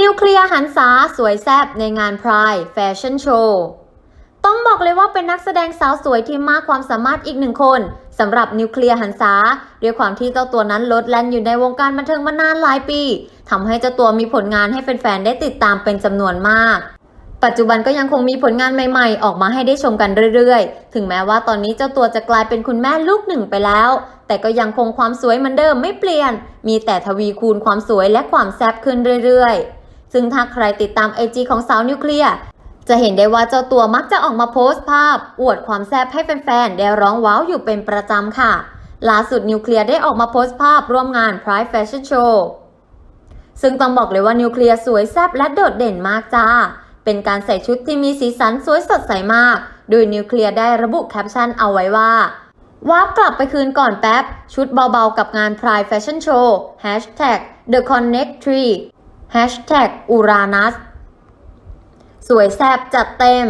นิวเคลียร์หันษาสวยแซบในงานพรายแฟชั่นโชว์ต้องบอกเลยว่าเป็นนักแสดงสาวสวยที่มากความสามารถอีกหนึ่งคนสำหรับนิวเคลียร์หันษาด้วยความที่เจ้าตัวนั้นลดแล่นอยู่ในวงการบันเทิงมานานหลายปีทำให้เจ้าตัวมีผลงานให้แฟนๆได้ติดตามเป็นจำนวนมาก ปัจจุบันก็ยังคงมีผลงานใหม่ๆ ออกมาให้ได้ชมกันเรื่อยๆ ถึงแม้ว่าตอนนี้เจ้าตัวจะกลายเป็นคุณแม่ลูกหนึ่งไปแล้ว แต่ก็ยังคงความสวยเหมือนเดิมไม่เปลี่ยน มีแต่ทวีคูณความสวยและความแซ่บขึ้นเรื่อยๆ ซึ่งถ้าใครติดตามไอจีของสาวนิวเคลียร์จะเห็นได้ว่าเจ้าตัวมักจะออกมาโพสต์ภาพ อวดความแซ่บให้แฟนๆ ได้ร้องว้าวอยู่เป็นประจำค่ะ ล่าสุดนิวเคลียร์ได้ออกมาโพสต์ภาพร่วมงาน Pride Fashion Show ซึ่งต้องบอกเลยว่านิวเคลียร์สวยแซ่บและโดดเด่นมากจ้า เป็นการใส่ชุดที่มีสีสันสวยสดใสมาก โดยนิวเคลียร์ได้ระบุแคปชั่นเอาไว้ว่าวาร์ปกลับไปคืนก่อนแป๊บ ชุดเบาๆกับงาน Pride Fashion Show Hashtag The Connect Tree Hashtag อุรานัสสวยแซบจัดเต็ม